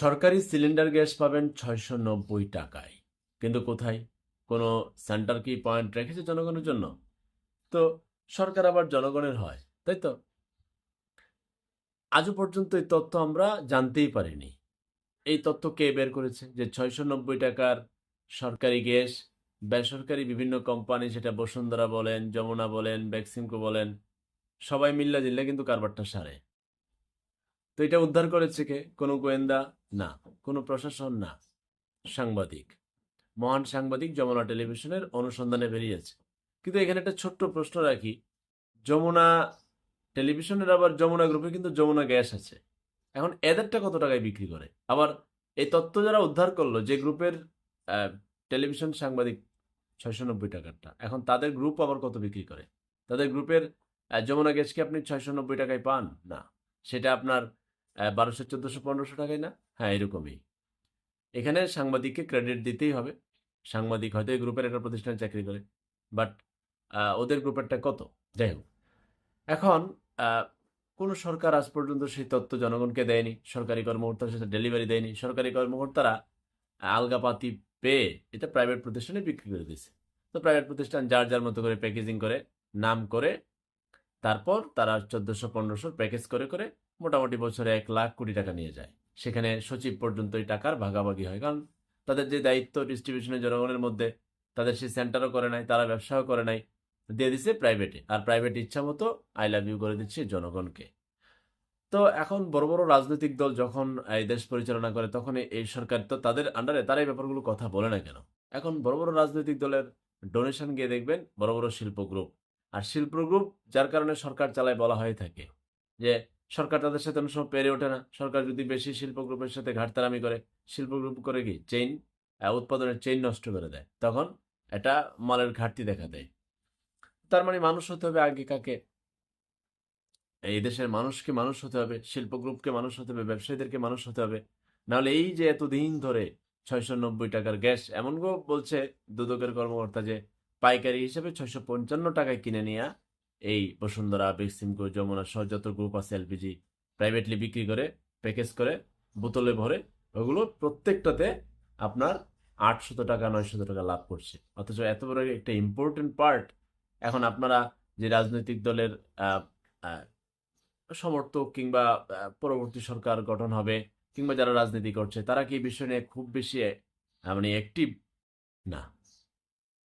সরকারি cylinder gas পাবেন ছয়শো নব্বই টাকায়। কিন্তু কোথায়? কোনো সেন্টার কি পয়েন্ট রেখেছে জনগণের জন্য? তো সরকার আবার জনগণের হয়, তাই তো? আজও পর্যন্ত এই তথ্য আমরা জানতেই পারিনি। এই তথ্য কে বের করেছে? যে ছয়শো নব্বই টাকার সরকারি গ্যাস, বেসরকারি বিভিন্ন কোম্পানি, সেটা বসুন্ধরা বলেন, যমুনা বলেন ব্যাক্সিমকো বলেন, সবাই মিল্লা জিল্লা কিন্তু কারবারটা সারে। তো এটা উদ্ধার করেছে কে? কোনো গোয়েন্দা? না। কোনো প্রশাসন? না। সাংবাদিক। মহান সাংবাদিক যমুনা টেলিভিশনের অনুসন্ধানে বেরিয়েছে। কিন্তু এখানে একটা ছোট্ট প্রশ্ন রাখি। যমুনা টেলিভিশনের আবার যমুনা গ্রুপে কিন্তু যমুনা গ্যাস আছে। এখন এদেরটা কত টাকায় বিক্রি করে? আবার এই তথ্য যারা উদ্ধার করল যে গ্রুপের টেলিভিশন সাংবাদিক ছয়শো নব্বই টাকারটা এখন তাদের গ্রুপ আবার কত বিক্রি করে? তাদের গ্রুপের যমুনা গ্যাসকে আপনি ছয়শো নব্বই টাকায় পান? না। সেটা আপনার বারোশো, চোদ্দোশো, পনেরোশো টাকায় না? হ্যাঁ এরকমই। এখানে সাংবাদিককে ক্রেডিট দিতেই হবে। সাংবাদিক হয়তো এই গ্রুপের একটা প্রতিষ্ঠানে চাকরি করে। বাট ওদের গ্রুপেরটা কত? যাই হোক। এখন কোনো সরকার আজ পর্যন্ত সেই তথ্য জনগণকে দেয়নি। সরকারি কর্মকর্তার সাথে ডেলিভারি দেয়নি। সরকারি কর্মকর্তারা আলগাপাতি পেয়ে এটা প্রাইভেট প্রতিষ্ঠানে বিক্রি করে দিয়েছে। তো প্রাইভেট প্রতিষ্ঠান যার যার মতো করে প্যাকেজিং করে, নাম করে, তারপর তারা চোদ্দোশো পনেরোশো প্যাকেজ করে করে মোটামুটি বছরে এক লাখ কোটি টাকা নিয়ে যায়। সেখানে সচিব পর্যন্ত এই টাকার ভাগাভাগি হয়। কারণ তাদের যে দায়িত্ব ডিস্ট্রিবিউশনের জনগণের মধ্যে, তাদের সেই সেন্টারও করে নাই, তারা ব্যবসাও করে নাই, দিয়ে দিচ্ছে প্রাইভেটে আর প্রাইভেট ইচ্ছা মতো আই লাভ ইউ করে দিচ্ছে জনগণকে। তো এখন বড় বড় রাজনৈতিক দল যখন এই দেশ পরিচালনা করে তখন এই সরকার তো তাদের আন্ডারে তারা এই ব্যাপারগুলো কথা বলে না কেন? এখন বড় বড় রাজনৈতিক দলের ডোনেশন গিয়ে দেখবেন বড় বড় শিল্প গ্রুপ আর শিল্প গ্রুপ যার কারণে সরকার চালায় বলা হয়ে থাকে যে সরকার তাদের সাথে অনেক সময় পেরে ওঠে না। সরকার যদি বেশি শিল্প গ্রুপের সাথে ঘাটতারামি করে শিল্প গ্রুপ করে কি? চেইন উৎপাদনের চেইন নষ্ট করে দেয়। তখন এটা মালের ঘাটতি দেখা দেয়। তার মানে মানুষ হতে হবে আগে কাকে? এই দেশের মানুষকে মানুষ হতে হবে শিল্প গ্রুপকে মানুষ হতে হবে, ব্যবসায়ীদেরকে মানুষ হতে হবে। নাহলে এই যে এতদিন ধরে ছয়শো নব্বই টাকার গ্যাস এমন বলছে দুদকের কর্মকর্তা যে পাইকারি হিসেবে ছয়শো পঞ্চান্ন টাকায় কিনে নিয়ে এই বসুন্ধরা বেক্সিমকো যমুনা সহ যত গ্রুপ আছে এলপিজি প্রাইভেটলি বিক্রি করে প্যাকেজ করে, বোতলে ভরে, ওগুলো প্রত্যেকটাতে আপনার আটশত টাকা, নয়শত টাকা লাভ করছে। অথচ এত বড় একটা ইম্পর্টেন্ট পার্ট এখন আপনারা যে রাজনৈতিক দলের সমর্থক কিংবা পরবর্তী সরকার গঠন হবে কিংবা যারা রাজনীতি করছে, তারা কি এই বিষয় নিয়ে খুব বেশি মানে অ্যাক্টিভ না।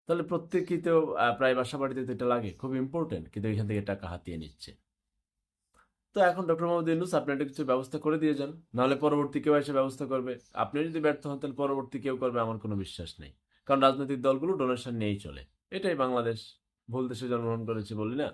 তাহলে প্রত্যেকেই তো প্রায় বাসা বাড়িতে তো এটা লাগে, খুব ইম্পর্টেন্ট কিন্তু এখান থেকে টাকা হাতিয়ে নিচ্ছে। তো এখন ডক্টর মোহাম্মদ ইউনুস, আপনি একটা কিছু ব্যবস্থা করে দিয়ে যান, নাহলে পরবর্তী কেউ এসে ব্যবস্থা করবে। আপনি যদি ব্যর্থ হন, তাহলে পরবর্তী কেউ করবে, আমার কোনো বিশ্বাস নেই। কারণ রাজনৈতিক দলগুলো ডোনেশন নিয়েই চলে। এটাই বাংলাদেশ, ভুল দেশে জন্মগ্রহণ করেছি বলি না?